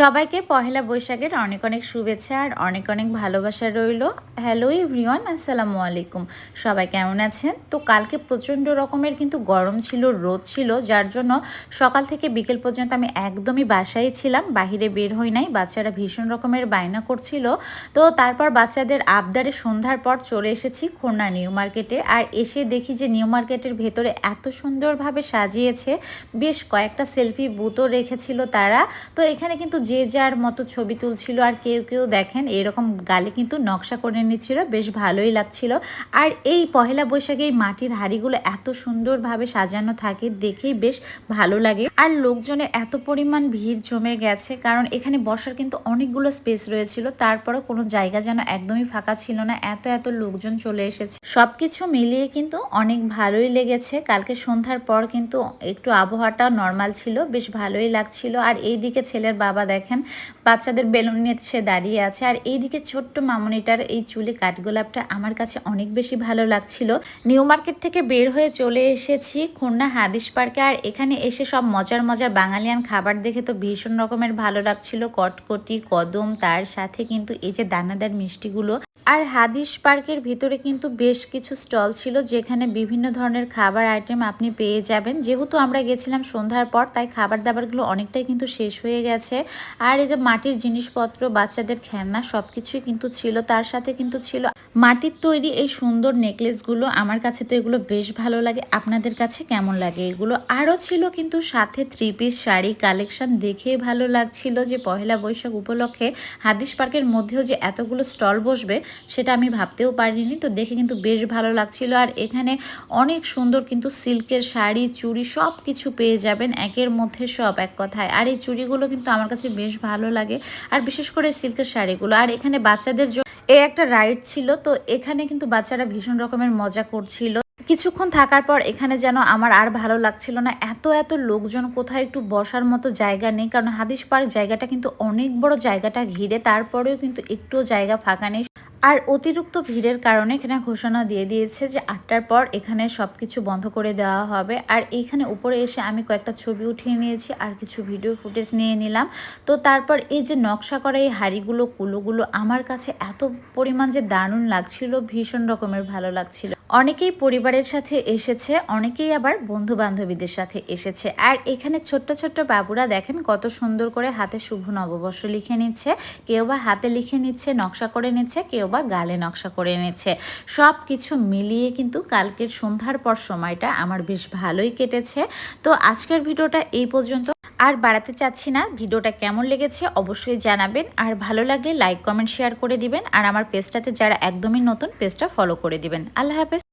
সবাইকে পহেলা বৈশাখের অনেক অনেক শুভেচ্ছা আর অনেক অনেক ভালোবাসা রইল। হ্যালো এভরিওয়ান আসসালামু আলাইকুম। সবাই কেমন আছেন? তো কালকে প্রচণ্ড রকমের কিন্তু গরম ছিল, রোদ ছিল, যার জন্য সকাল থেকে বিকেল পর্যন্ত আমি একদমই বাসায় ছিলাম, বাহিরে বের হই নাই, বাচ্চারা ভীষণ রকমের বায়না করছিল। তো তারপর বাচ্চাদের আবদারে সন্ধ্যার পর চলে এসেছি খুলনা নিউ মার্কেটে আর এসে দেখি যে নিউ মার্কেটের ভেতরে এত সুন্দরভাবে সাজিয়েছে, বেশ কয়েকটা সেলফি বুথও রেখেছিল তারা। তো এখানে কিন্তু যে যার মতো ছবি তুলছিল আর কেউ কেউ দেখেন, এরকম গালে কিন্তু নকশা করে নিচ্ছিল, বেশ ভালোই লাগছিল। আর এই পহেলা বৈশাখে এই মাটির হাড়িগুলো এত সুন্দরভাবে সাজানো থাকে, দেখেই বেশ ভালো লাগে। আর লোকজনের এত পরিমাণ ভিড় জমে গেছে, কারণ এখানে বসার কিন্তু অনেকগুলো স্পেস রয়েছিল তারপরে কোনো জায়গা যেন একদমই ফাঁকা ছিল না, এত এত লোকজন চলে এসেছে। সবকিছু মিলিয়ে কিন্তু অনেক ভালোই লেগেছে। কালকে সন্ধ্যার পর কিন্তু একটু আবহাওয়াটা নর্মাল ছিল, বেশ ভালোই লাগছিল। আর এই দিকে ছেলের বাবা দেখেন। বাচ্চাদের বেলুন নিয়ে সে দাঁড়িয়ে আছে। আর এইদিকে ছোট্ট মামনিটার এই চুলে কাঠগোলাপটা আমার কাছে অনেক বেশি ভালো লাগছিল। নিউ মার্কেট থেকে বের হয়ে চলে এসেছি খুলনা হাদিস পার্কে। আর এখানে এসে সব মজার মজার বাঙালিয়ান খাবার দেখে তো ভীষণ রকমের ভালো লাগছিল। কটকটি, কদম, তার সাথে কিন্তু এই যে দানাদার মিষ্টিগুলো আর হাদিস পার্কের ভিতরে কিন্তু বেশ কিছু স্টল ছিল যেখানে বিভিন্ন ধরনের খাবার আইটেম আপনি পেয়ে যাবেন। যেহেতু আমরা গেছিলাম সন্ধ্যার পর, তাই খাবার দাবারগুলো অনেকটাই কিন্তু শেষ হয়ে গেছে। আর এই যে মাটির জিনিসপত্র, বাচ্চাদের খেলনা সব কিছুই কিন্তু ছিল, তার সাথে কিন্তু ছিল মাটির তৈরি এই সুন্দর নেকলেসগুলো। আমার কাছে তো এগুলো বেশ ভালো লাগে। আপনাদের কাছে কেমন লাগে এগুলো? আরও ছিল কিন্তু সাথে থ্রি পিস শাড়ি কালেকশন দেখেই ভালো লাগছিল যে পহেলা বৈশাখ উপলক্ষে হাদিস পার্কের মধ্যেও যে এতগুলো স্টল বসবে সেটা আমি ভাবতেও পারিনি। তো দেখে কিন্তু বেশ ভালো লাগছিল। আর এখানে অনেক সুন্দর কিন্তু সিল্কের শাড়ি, চুড়ি সব কিছু পেয়ে যাবেন। একের মধ্যে সব এক কথায়। আর এই চুড়িগুলো কিন্তু আমার কাছে বেশ ভালো লাগে। আর বিশেষ করে সিল্কের শাড়িগুলো। আর এখানে বাচ্চাদের এ একটা রাইড ছিল। তো এখানে কিন্তু বাচ্চারা ভীষণ রকমের মজা করছিল। কিছুক্ষণ থাকার পর এখানে যেন আমার আর ভালো লাগছিল না। এত এত লোকজন কোথায় একটু বসার মতো জায়গা নেই। কারণ হাদিস পার্ক জায়গাটা কিন্তু অনেক বড় জায়গাটা ঘিরে। তারপরেও কিন্তু একটুও জায়গা ফাঁকা নেই। আর অতিরিক্ত ভিড়ের কারণে এখানে ঘোষণা দিয়ে দিয়েছে যে আটটার পর এখানে সব কিছু বন্ধ করে দেওয়া হবে। আর এইখানে উপরে এসে আমি কয়েকটা ছবি উঠিয়ে নিয়েছি আর কিছু ভিডিও ফুটেজ নিয়ে নিলাম। তো তারপর এই যে নকশা করা এই হাড়িগুলো, কুলোগুলো আমার কাছে এত পরিমাণ যে দারুণ লাগছিল, ভীষণ রকমের ভালো লাগছিল। অনেকেই পরিবারের সাথে এসেছে, অনেকেই আবার বন্ধু বান্ধবীদের সাথে এসেছে। আর এখানে ছোট্ট ছোট্ট বাবুরা দেখেন কত সুন্দর করে হাতে শুভ নববর্ষ লিখে নিচ্ছে। কেউ বা হাতে লিখে নিচ্ছে, নকশা করে নিচ্ছে, কেউ বা গালে নকশা করে নিচ্ছে। সব কিছু মিলিয়ে কিন্তু কালকের সন্ধ্যার পর সময়টা আমার বেশ ভালোই কেটেছে। তো আজকের ভিডিওটা এই পর্যন্ত। আর বাড়াতে চাচ্ছি না, ভিডিওটা কেমন লেগেছে অবশ্যই জানাবেন। আর ভালো লাগলে লাইক কমেন্ট শেয়ার করে দিবেন। আর আমার পেজটাতে যারা একদমই নতুন পেজটা ফলো করে দিবেন। আল্লাহ হাফেজ।